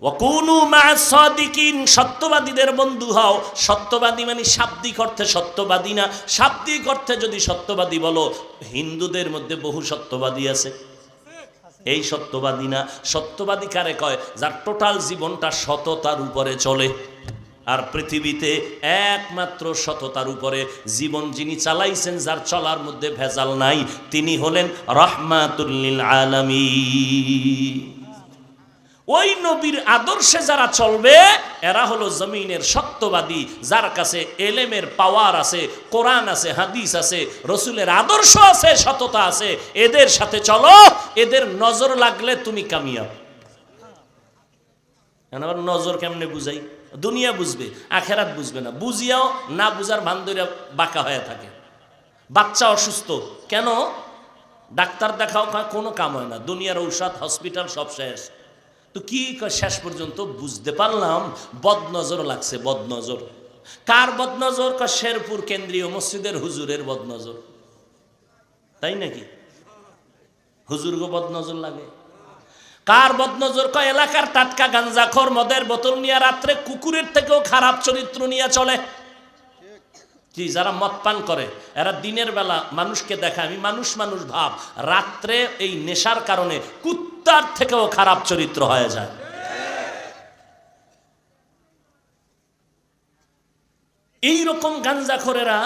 ওয়াকুনু মা সাদিকিন, সত্যবাদীদের বন্ধু হও। সত্যবাদী মানে শাব্দিক অর্থে সত্যবাদী না। শাব্দিক অর্থে যদি সত্যবাদী বলো, হিন্দুদের মধ্যে বহু সত্যবাদী আছে। এই সত্যবাদী না। সত্যবাদী কারে কয়? যার টোটাল জীবনটা সততার উপরে চলে। আর পৃথিবীতে একমাত্র সততার উপরে জীবন যিনি চালাইছেন, যার চলার মধ্যে ভেজাল নাই, তিনি হলেন রহমাতুল্লিল আলামী ওই নবীর আদর্শে যারা চলবে, এরা হলো জমিনের সত্যবাদী, যার কাছে এলেমের পাওয়ার আছে, কোরআন আছে, হাদিস আছে, রসুলের আদর্শ আছে, সততা আছে, এদের সাথে চলো, এদের নজর লাগলে তুমি কামিয়াব। আবার নজর কেমনে বুঝাই? দুনিয়া বুঝবে, আখেরাত বুঝবে না। বুঝিয়াও না বুঝার বান্ধবীরা বাঁকা হয়ে থাকে। বাচ্চা অসুস্থ, কেন? ডাক্তার দেখাও কোনো কাম হয় না। দুনিয়ার ঔষধ, হসপিটাল সব শেষ। তো কি শেষ পর্যন্ত বুঝতে পারলাম বদনজর লাগছে, বদনজর। কার বদনজর? কা শেরপুর কেন্দ্রীয় মসজিদের হুজুরের বদনজর। তাই নাকি? হুজুর হুজুরগো বদনজর লাগে। কার বদনজর? কয়, এলাকার টাটকা গাঞ্জাখর মদের বোতল নিয়ে রাত্রে কুকুরের থেকেও খারাপ চরিত্র নিয়ে চলে। কি যারা মদ পান করে, এরা দিনের বেলা মানুষকে দেখায় আমি মানুষ মানুষ ভাব, রাত্রে এই নেশার কারণে কুত্তার থেকেও খারাপ চরিত্র হয়ে যায়। এই রকম গাঞ্জাখোরেরা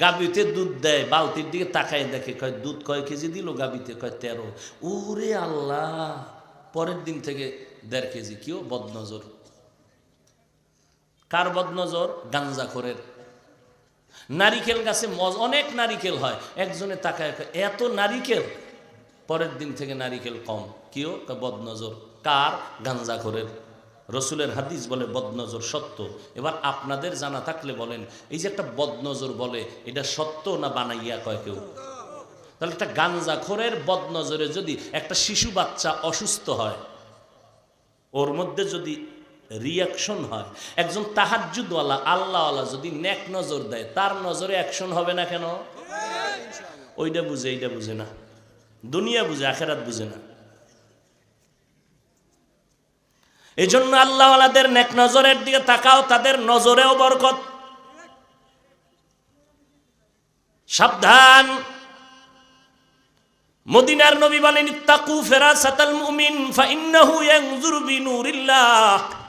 গাবিতে দুধ দেয়, বালতির দিকে তাকায় দেখে, কয়, দুধ কয় কেজি দিল গাবিতে? কয়, তেরো। ওরে আল্লাহ, পরের দিন থেকে দেড় কেজি। কেউ বদনজর। কার বদনজর? গাঞ্জাখোরের নারিকেল গাছে মজ অনেক নারিকেল হয়। একজনে তাকায় এত নারিকেল? পরের দিন থেকে নারিকেল কম। কেউ বদনজর। কার? গাঞ্জাখোরের রসুলের হাদিস বলে, বদনজর সত্য। এবার আপনাদের জানা থাকলে বলেন, এই যে একটা বদনজর বলে, এটা সত্য না বানাইয়া কয় কেউ? তাহলে একটা গাঞ্জা গাঞ্জাখোরের বদনজরে যদি একটা শিশু বাচ্চা অসুস্থ হয়, ওর মধ্যে যদি রিয়াকশন হয়। একজন তাহাজুদওয়ালা আল্লাহওয়ালা যদি নেক নজর দেয়, তার নজরে অ্যাকশন হবে না কেন? ওইটা বুঝে, এইটা বুঝে না। দুনিয়া বুঝে, আখেরাত বুঝে না। এই জন্য আল্লাহওয়ালাদের নেক নজরের দিকে তাকাও, তাদের নজরেও বরকত। সাবধান। মদিনার নবী বলেন, ইত্তাকু ফিরাসাতাল মুমিন, ফাইন্নাহু ইয়ানজুরু বিনুরিল্লাহ।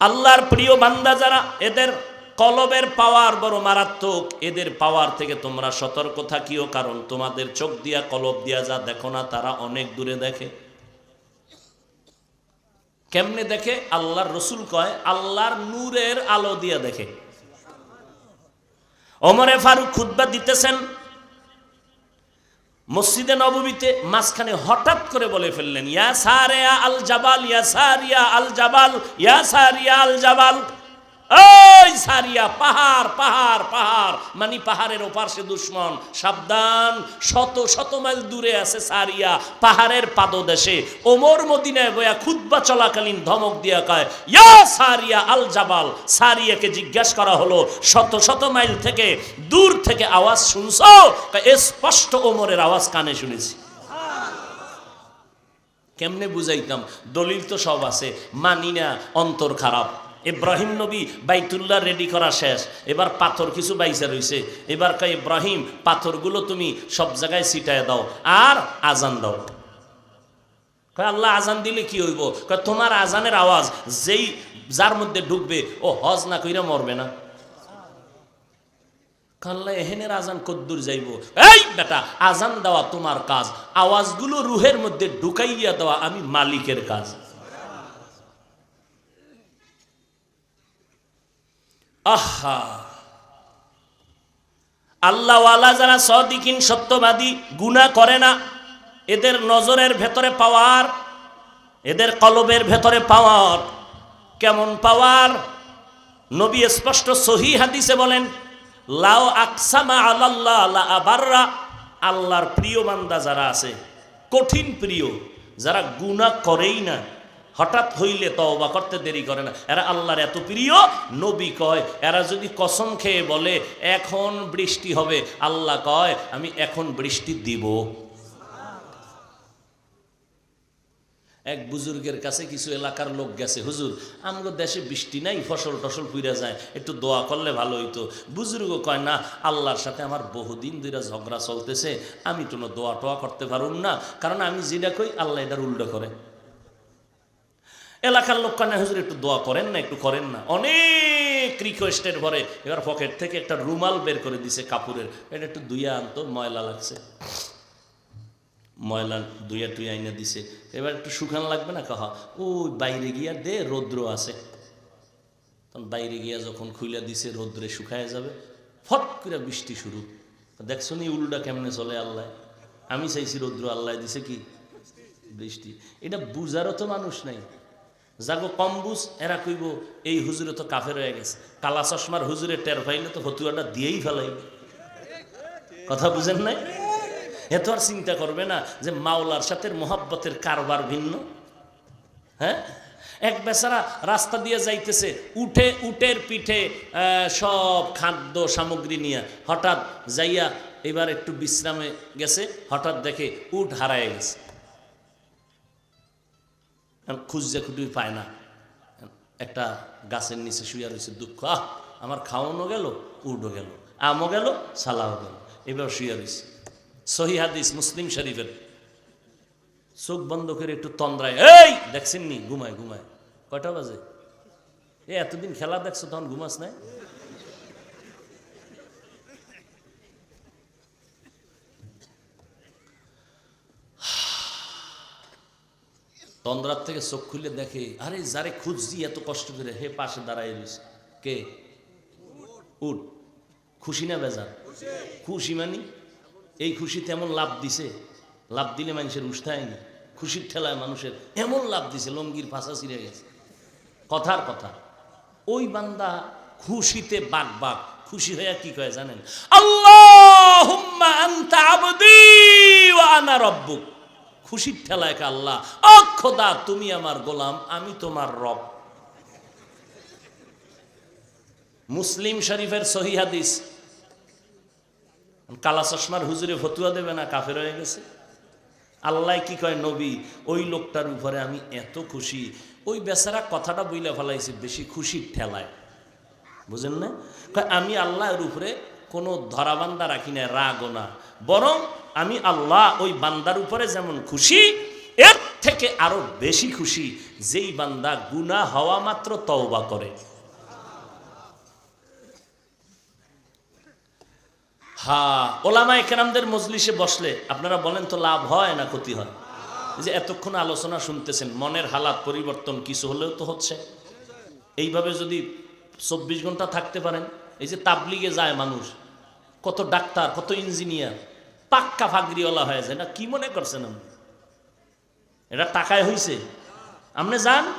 আল্লাহর প্রিয় বান্দা যারা, এদের কলবের পাওয়ার বড় মারাত্মক। এদের পাওয়ার থেকে তোমরা সতর্ক থাকিও, কারণ তোমাদের চোখ দিয়া, কলব দিয়া যা দেখো না, তারা অনেক দূরে দেখে। কেমনে দেখে? আল্লাহর রসুল কয়, আল্লাহর নূরের আলো দিয়া দেখে। অমরে ফারুক খুতবা দিতেছেন মসজিদে নবমীতে মাঝখানে হঠাৎ করে বলে ফেললেন, ইয়া সারিয়া আল জাবাল, ইয়া সারিয়া আল জাবাল, ইয়া সারিয়া আল জাবাল। ওই সারিয়া, পাহাড় পাহাড় পাহাড়। মানে পাহাড়ের ওপার সে দুশ্মন। সাবধান, শত শত মাইল দূরে আছে সারিয়া, পাহাড়ের পাদদেশে। ওমর মদিনায় বয়া খুদ্া চলাকালীন ধমক দিয়া কয়, ইয়া সারিয়া আল জাবাল। সারিয়াকে জিজ্ঞাসা করা হলো, শত শত মাইল থেকে দূর থেকে আওয়াজ শুনছ? স্পষ্ট ওমরের আওয়াজ কানে শুনেছি। কেমনে বুঝাইতাম? দলিল তো সব আছে। মানি না, অন্তর খারাপ। ইব্রাহিম নবী বাইতুল্লাহ রেডি করা শেষ। এবার পাথর কিছু বাইসা রইছে। এবার কয়, ইব্রাহিম, পাথরগুলো তুমি সব জায়গায় ছিটায় দাও আর আজান দাও। কয়, আল্লাহ আজান দিলে কি হইব? কয়, তোমার আজানের আওয়াজ যেই, যার মধ্যে ঢুকবে, ও হজ না কইরা মরবে না। কাল্লা এহেনের আজান কদ্দুর যাইব? এই বেটা, আজান দেওয়া তোমার কাজ। আওয়াজগুলো রুহের মধ্যে ঢুকাইয়া দেওয়া আমি মালিকের কাজ। আহা। আল্লাহওয়ালা যারা সদিকিন, সত্যবাদী গুণা করে না, এদের নজরের ভেতরে পাওয়ার, এদের কলবের ভেতরে পাওয়ার, কেমন পাওয়ার? নবী স্পষ্ট সহি হাদিসে বলেন, লাও আকসামা আল্লাহ আবাররা। আল্লাহর প্রিয় বান্দা যারা আছে, কঠিন প্রিয়, যারা গুণা করেই না হঠাৎ হইলে তওবা করতে দেরি করে না। এরা আল্লাহর এত প্রিয়, নবী কয়, এরা যদি কসম খেয়ে বলে, এখন বৃষ্টি হবে। আল্লাহ কয়, আমি এখন বৃষ্টি দিব। এক বুজুর্গের কাছে কিছু এলাকার লোক গেছে, হুজুর, আমগো দেশে বৃষ্টি নাই, ফসল টসল পুইরা যায়, একটু দোয়া করলে ভালো হইতো। বুজুর্গ কয়, না, আল্লাহর সাথে আমার বহুদিন ধরে ঝগড়া চলতেছে, আমি কোনো দোয়া টোয়া করতে পারুম না, কারণ আমি যেটা কই, আল্লাহ এটার উল্টো করে। এলাকার লোক কানে, হুজুর, একটু দোয়া করেন না, একটু করেন না। অনেক রিকোয়েস্টের পরে এবার পকেট থেকে একটা রুমাল বের করে দিছে কাপড়ের। এটা একটু দুইয়া আনতো ময়লা লাগছে। ময়লা দুইয়া টুইয়া আইনা দিছে। এবার একটু শুকান লাগবে না? কাহা, ওই বাইরে গিয়া দে, রৌদ্র আছে। তখন বাইরে গিয়া যখন খুইলা দিছে, রৌদ্রে শুকায় যাবে। ফট করে বৃষ্টি শুরু। দেখছ নি উল্টা কেমনে চলে আল্লাহ? আমি চাইছি রৌদ্র আল্লাহ দিছে কি? বৃষ্টি। এটা বুঝারও তো মানুষ নাই। যাগো কম এরা কইব, এই হুজুরে তো কাফের হয়ে গেছে। কালা চশমার হুজুরে টের পাইলে তো ফতুয়াটা দিয়েই ফেলাইবে। কথা বুঝেন নাই? এত আর চিন্তা করবে না যে মাওলার সাথে মোহাব্বতের কারবার ভিন্ন। হ্যাঁ? এক বেচারা রাস্তা দিয়ে যাইতেছে, উঠে, উটের পিঠে সব খাদ্য সামগ্রী নিয়ে। হঠাৎ যাইয়া এবার একটু বিশ্রামে গেছে, হঠাৎ দেখে উট হারায় গেছে। খুঁজতে খুঁটি পায় না। একটা গাছের নিচে শুয়ে রয়েছে দুঃখ, আহ, আমার খাওয়ানো গেল উডো গেল, আমও গেল সালাও গেল, এবার শুয়ে রয়েছে। সহি হাদিস মুসলিম শরীফের। চোখ বন্ধ করে একটু তন্দ্রায়, এই দেখছেন নি ঘুমায় ঘুমায়। কয়টা বাজে? এ, এতদিন খেলা দেখছ, তখন ঘুমাস নাই? তন্দ্রার থেকে চোখ খুলে দেখে, আরে, যারে খুঁজছি, এত কষ্ট করে হে পাশে দাঁড়াই রয়েছে। কে? উঠ। খুশি না বেজার? খুশি মানি? এই খুশিতে এমন লাভ দিছে? লাভ দিলে মানুষের উষ্ঠায়নি খুশির ঠেলায় মানুষের এমন লাভ দিছে, লঙ্গির ফাঁসা ছিঁড়ে গেছে। কথার কথা, ওই বান্দা খুশিতে বাক বাক খুশি হয়ে কি কয় জানেন? আল্লাহ আনা রব্বুক। খুশির ঠেলায় আল্লাহ খোদা, তুমি আমার গোলাম, আমি তোমার রব। মুসলিম শরীফের সহি হাদিস। কালা চশমার হুজুরে ফতুয়া দেবে না, কাফের হয়ে গেছে। আল্লাহ কি কয়, নবী, ওই লোকটার উপরে আমি এত খুশি। ওই বেচারা কথাটা বইলে ফেলাইছি বেশি খুশির ঠেলায়। বুঝেন না? আমি আল্লাহর উপরে কোনো ধরাবান্দা রাখি না রাগও না। বরং আমি আল্লাহ ওই বান্দার উপরে যেমন খুশি, এর থেকে আরও বেশি খুশি যেই বান্দা গুনাহ হওয়া মাত্র তওবা করে। হা ওলামা একরামদের মজলিসে বসলে আপনারা বলেন তো লাভ হয় না ক্ষতি হয়? যে এতক্ষণ আলোচনা শুনতেছেন, মনের হালাত পরিবর্তন কিছু হলেও তো হচ্ছে। এইভাবে যদি চব্বিশ ঘণ্টা থাকতে পারেন, এই যে তাবলিগে যায় মানুষ, কত ডাক্তার, কত ইঞ্জিনিয়ার পাক্কা ফাগরিওয়ালা হয়ে যায় না, কি মনে করছেন আপনি? এটা টাকায় হইছে। আপনি যান।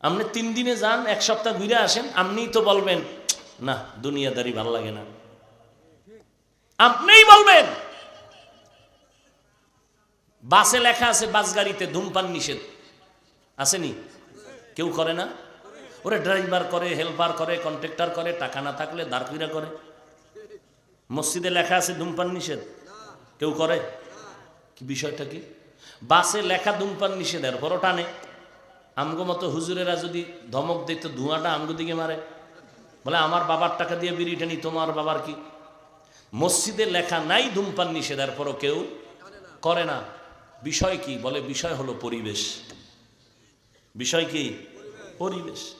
আপনি তিন দিনে যান, এক সপ্তাহ ঘুরে আসেন, আপনিই তো বলবেন, না, দুনিয়াদারি ভালো লাগে না। আপনিই বলবেন। বাসে লেখা আছে, বাস গাড়িতে ধূমপান নিষেধ। আসেনি কেউ করে না? ওরে ড্রাইভার করে, হেল্পার করে, কন্ট্রাক্টর করে, টাকা না থাকলে দাঁড়কুইরা করে। মসজিদে লেখা আছে ধূমপান নিষেধ? কেউ করে? কি বিষয়টা কি? বাসে লেখা ধূমপান নিষেধ এর পরও টানে। আমগো মতো হুজুরেরা যদি ধমক দিত, ধোঁয়াটা আমগো দিকে মারে। বলে, আমার বাবার টাকা দিয়ে বিড়ি টানি, তোমার বাবার কি? মসজিদে লেখা নাই ধূমপান নিষেধ, এরপরও কেউ করে না। বিষয় কি? বলে, বিষয় হলো পরিবেশ। বিষয় কি? পরিবেশ।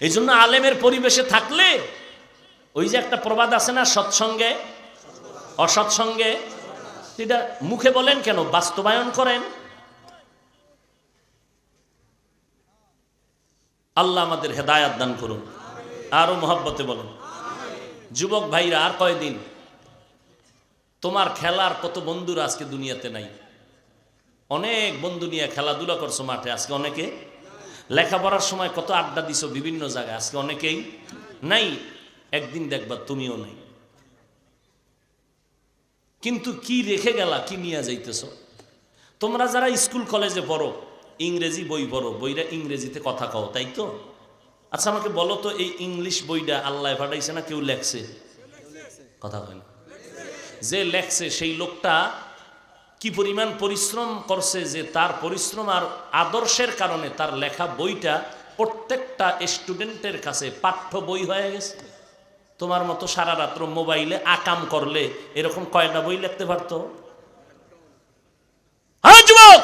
এই জন্য আলেমের পরিবেশে থাকলে ওই যে একটা প্রবাদ আছে না, সৎসঙ্গে, অসৎসঙ্গে, এটা মুখে বলেন কেন? বাস্তবায়ন করেন। আল্লাহ আমাদের হেদায়াত দান করুন। আরও মহব্বতে বলুন। যুবক ভাইরা, আর কয়দিন? তোমার খেলার কত বন্ধুরা আজকে দুনিয়াতে নাই? অনেক বন্ধু নিয়ে খেলাধুলা করছ মাঠে, আজকে অনেকে? লেখাপড়ার সময় কত আড্ডা দিছো বিভিন্ন জায়গায়, আজকে অনেকেই? নাই? একদিন দেখবা তুমিও নাই। কিন্তু কি রেখে গেলা, কি নিয়ে যাইতেছ? তোমরা যারা স্কুল, কলেজে পড়ো, ইংরেজি বই পড়ো বইটা ইংরেজিতে কথা কও, তাই তো? আচ্ছা আমাকে বলো তো, এই ইংলিশ বইটা আল্লাহ পাঠাইছে না কেউ লেখছে? কথা হয় না। যে লেখছে, সেই লোকটা কি পরিমাণ পরিশ্রম করছে যে তার পরিশ্রম আর আদর্শের কারণে তার লেখা বইটা প্রত্যেকটা স্টুডেন্টের কাছে পাঠ্য বই হয়ে গেছে? তোমার মতো সারা রাত্র মোবাইলে আকাম করলে এরকম কয়টা বই লিখতে পারতো? হ্যাঁ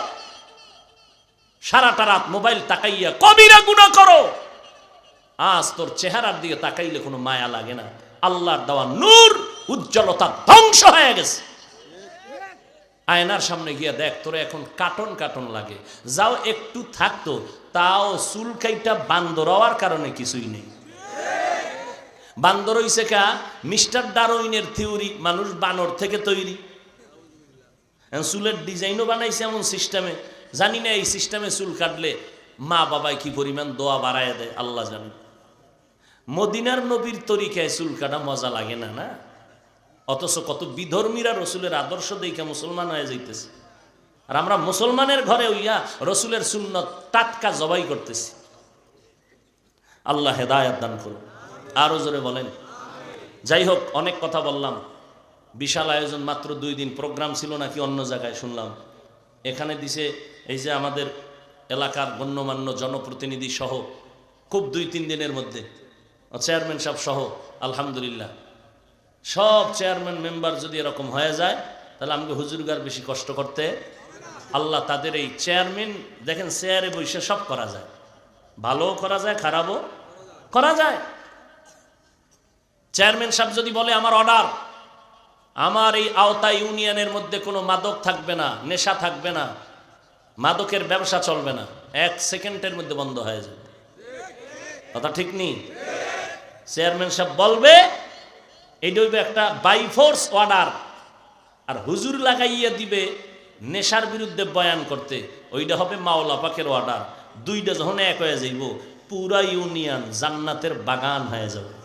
সারাটা রাত মোবাইল তাকাইয়া, কবিরা গুণা করো! আজ তোর চেহারার দিকে তাকাইলে কোনো মায়া লাগে না। আল্লাহর দেওয়া নূর, উজ্জ্বলতা ধ্বংস হয়ে গেছে। আয়নার সামনে গিয়া দেখ, তোরে এখন কাটন কাটন লাগে। যাও একটু থাকতো, তাও চুলকাইটা বান্দর হওয়ার কারণে কিছুই নেই। বান্দর হইছে কা? মিস্টার ডারউইনের থিওরি, মানুষ বানর থেকে তৈরি। চুলের ডিজাইনও বানাইছে এমন সিস্টেমে। জানি না এই সিস্টেমে চুল কাটলে মা বাবাই কি পরিমাণ দোয়া বাড়ায় দেয়, আল্লাহ জানে। মদিনার নবীর তরিকায় চুল কাটা মজা লাগে না না? অথচ কত বিধর্মীরা রসুলের আদর্শ দেখে মুসলমান হয়ে যাইতেছে। আর আমরা মুসলমানের ঘরে হইয়া রসুলের সুন্নত টাটকা জবাই করতেছি। আল্লাহ হেদায়াত দান করুন। আরও জোরে বলেন। যাই হোক, অনেক কথা বললাম। বিশাল আয়োজন, মাত্র দুই দিন। প্রোগ্রাম ছিল নাকি অন্য জায়গায়, শুনলাম। এখানে দিছে, এই যে আমাদের এলাকার গণ্যমান্য জনপ্রতিনিধি সহ, খুব দুই তিন দিনের মধ্যে। চেয়ারম্যান সাহেব সহ, আলহামদুলিল্লাহ। সব চেয়ারম্যান মেম্বার যদি এরকম হয়ে যায়, তাহলে আমাকে হুজুরগার বেশি কষ্ট করতে। আল্লাহ তাদের এই চেয়ারম্যান, দেখেন চেয়ারে বসে সব করা যায়। ভালোও করা যায়, খারাপও করা যায়। চেয়ারম্যান সাহেব যদি বলে, আমার অর্ডার, আমার এই আওতা ইউনিয়নের মধ্যে কোনো মাদক থাকবে না, নেশা থাকবে না, মাদকের ব্যবসা চলবে না, এক সেকেন্ডের মধ্যে বন্ধ হয়ে যাবে। কথা ঠিক নেই? চেয়ারম্যান সাহেব বলবে এইটা হইবে একটা বাইফোর্স অর্ডার আর হুজুর লাগাইয়া দিবে নেশার বিরুদ্ধে বয়ান করতে। ওইটা হবে মাওলা পাকের অর্ডার দুইটা যখন এক হয়ে যাইব, পুরা ইউনিয়ন জান্নাতের বাগান হয়ে যাবে।